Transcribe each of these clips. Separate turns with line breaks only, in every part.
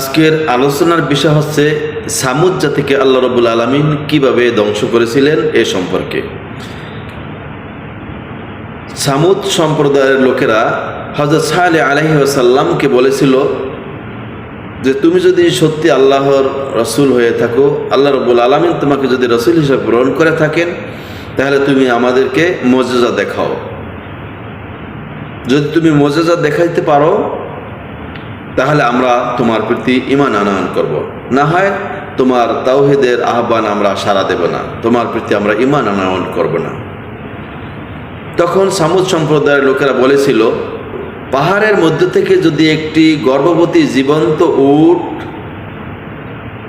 আজকের আলোচনার বিষয় হচ্ছে, সামুদ জাতিকে আল্লাহ রবুল আলমিন কীভাবে ধ্বংস করেছিলেন এ সম্পর্কে। সামুদ সম্প্রদায়ের লোকেরা হজরত সালে আলহি আসাল্লামকে বলেছিল যে, তুমি যদি সত্যি আল্লাহর রসুল হয়ে থাকো, আল্লাহ রবুল আলমিন তোমাকে যদি রসুল হিসেবে গ্রহণ করে থাকেন, তাহলে তুমি আমাদেরকে মজেজা দেখাও। যদি তুমি মজেজা দেখাইতে পারো তাহলে আমরা তোমার প্রতি ইমান আনয়ন করব। না হয় তোমার তাওহিদের আহ্বান আমরা সাড়া দেব না তোমার প্রতি আমরা ইমান আনয়ন করব না তখন সামুদ সম্প্রদায়ের লোকেরা বলেছিল, পাহাড়ের মধ্যে থেকে যদি একটি গর্ভবতী জীবন্ত উট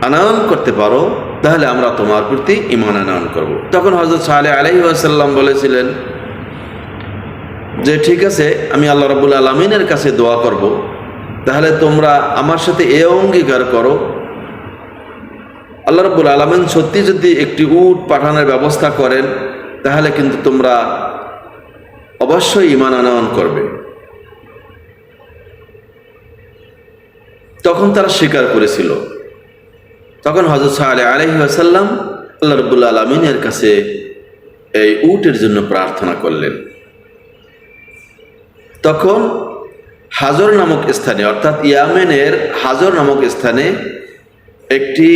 আনয়ন করতে পারো, তাহলে আমরা তোমার প্রতি ইমান আনয়ন করব। তখন হজরত সালে আলহি আসাল্লাম বলেছিলেন, যে ঠিক আছে, আমি আল্লাহ রবুল আলমিনের কাছে দোয়া করব। তাহলে তোমরা আমার সাথে এ অঙ্গীকার করো। আল্লাহ রব্বুল আলমিন সত্যি যদি একটি উট পাঠানোর ব্যবস্থা করেন, তাহলে কিন্তু তোমরা অবশ্যই ইমান আনয়ন করবে। তখন তারা স্বীকার করেছিল। তখন হজরত সালে আলহি আসাল্লাম আল্লাহ রব্বুল আলমিনের কাছে এই উটের জন্য প্রার্থনা করলেন। তখন হাজর নামক স্থানে, অর্থাৎ ইয়ামেনের হাজর নামক স্থানে একটি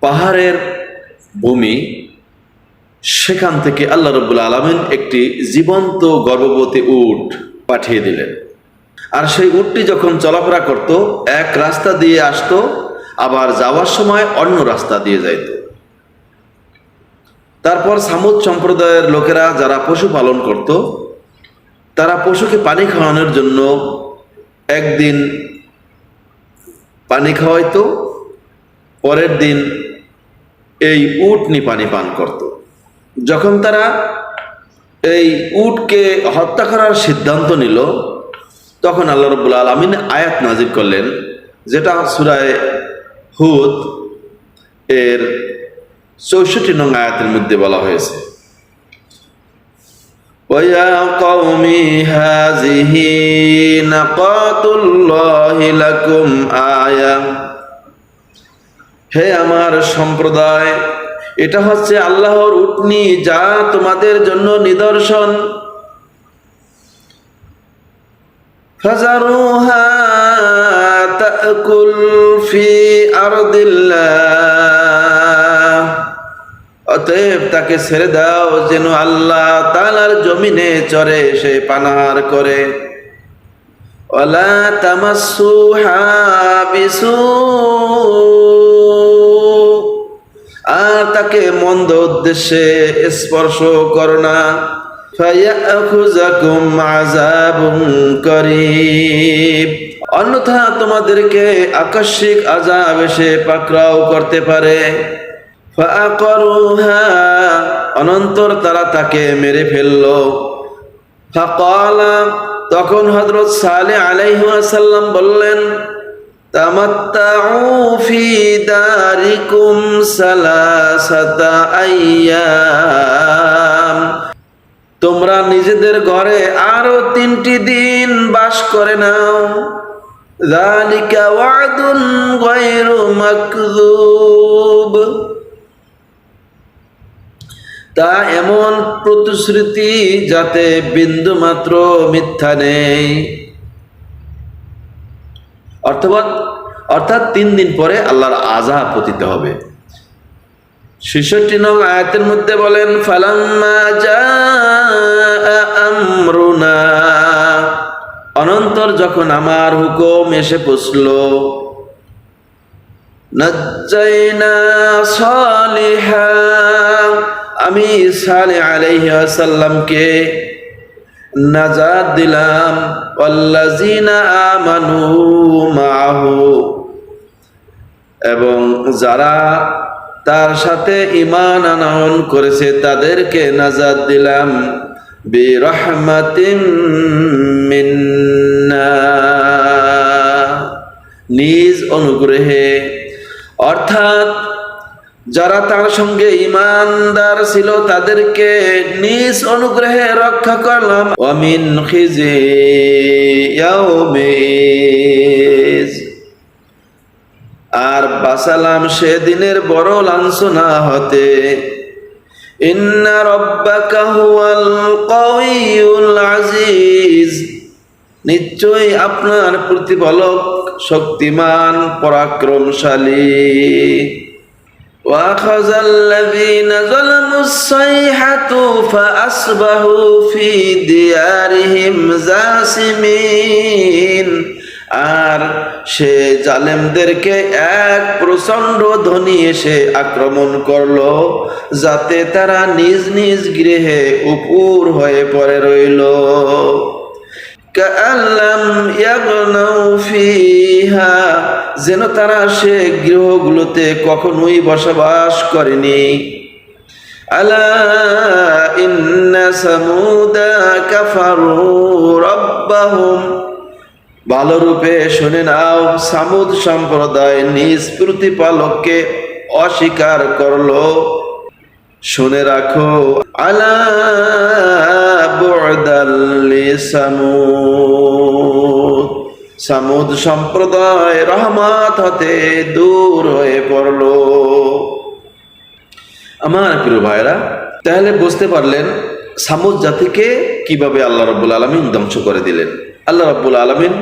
পাহাড়ের ভূমি, সেখান থেকে আল্লাহ রব্বুল আলমিন একটি জীবন্ত গর্ভবতী উট পাঠিয়ে দিলেন। আর সেই উটটি যখন চলাফেরা করত, এক রাস্তা দিয়ে আসতো, আবার যাওয়ার সময় অন্য রাস্তা দিয়ে যাইত। তারপর সামুদ সম্প্রদায়ের লোকেরা যারা পশু পালন করত, তারা পশুকে পানি খাওয়ানোর জন্য একদিন পানি খাওয়াইতো, পরের দিন এই উটনি পানি পান করত। যখন তারা এই উটকে হত্যা করার সিদ্ধান্ত নিল, তখন আল্লাহ রব্বুল আলমিন আয়াত নাজির করলেন, যেটা সুরায় হুদ এর চৌষট্টি নং আয়াতের মধ্যে বলা হয়েছে। ويا قوم هذه نقات الله لكم آية হে আমার সম্প্রদায় এটা হচ্ছে আল্লাহর উটনি যা তোমাদের জন্য নিদর্শন ফাজারুহা তাকুল ফি আরদিল্লাহ অতএব তাকে ছেড়ে দাও যেন আল্লাহ তালার জমিনে চরে সে পানাহার করে। আর তাকে মন্দ উদ্দেশ্যে স্পর্শ করো না। অন্যথা তোমাদেরকে আকস্মিক আজাব এসে পাকড়াও করতে পারে। অনন্তর তারা তাকে মেরে ফেলল ফাকালা তখন হযরত সালে আলাইহি ওয়াসাল্লাম বললেন তামাত্তাউ ফি দারিকুম সালাসাতা আইয়াম তোমরা নিজেদের ঘরে আরো তিনটি দিন বাস করে নাও ذلك وعد غير مكذوب তা এমন প্রতিশ্রুতি যাতে বিন্দু মাত্র মিথ্যা নেই। অর্থাৎ অর্থাৎ তিন দিন পরে আল্লাহর আজাব পতিতে হবে। ছেষট্টি নং আয়াতের মধ্যে বলেন, ফালাম্মা যা আমরুনা। অনন্তর যখন আমার হুকুম এসে পৌঁছল, নজ্জাইনা সালিহা। আমি সালে আলাইসাল্লামকে নাজাদ দিলাম আমানু মাহু এবং যারা তার সাথে ইমান আনয়ন করেছে, তাদেরকে নাজাদ দিলাম, বিরহমাতিম মিন্না। নিজ অনুগ্রহে। অর্থাৎ যারা তার সঙ্গে ইমানদার ছিল তাদেরকে নিজ অনুগ্রহে রক্ষা করলাম। অমিন খিজে আর বাসালাম সেদিনের বড় লাঞ্ছনা হতে। ইন্না রব্বাকা হুয়াল কাউইয়ুল আজিজ। নিশ্চয়ই আপনার প্রতিপালক শক্তিমান, পরাক্রমশালী। وأخذ الذين ظلموا الصيحة فأصبحوا في ديارهم جاثمين আর সে জালেমদেরকে এক প্রচন্ড ধ্বনি এসে আক্রমণ করলো যাতে তারা নিজ নিজ গৃহে উপুর হয়ে পড়ে রইল যেন তারা সে গৃহগুলোতে কখনোই বসবাস করেনি। আলা রাব্বাহুম। ভালোরূপে শুনে নাও, সামুদ সম্প্রদায় নিজ প্রতিপালককে অস্বীকার করল। শুনে রাখো, আলা সামুদ। সামুদ সম্প্রদায় রহমত হতে দূর হয়ে পড়ল। আমার প্রিয় ভাইরা তাহলে বুঝতে পারলেন সামুদ জাতিকে কীভাবে আল্লাহ রব্বুল আলমিন ধ্বংস করে দিলেন। আল্লাহ রব্বুল আলমিন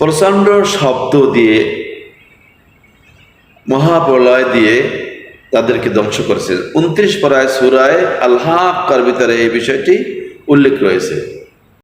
প্রচণ্ড শব্দ দিয়ে, মহাপ্রলয় দিয়ে তাদেরকে ধ্বংস করেছে। উনত্রিশ পরায় সুরায় আল্লাহ কার ভিতরে এই বিষয়টি উল্লেখ রয়েছে।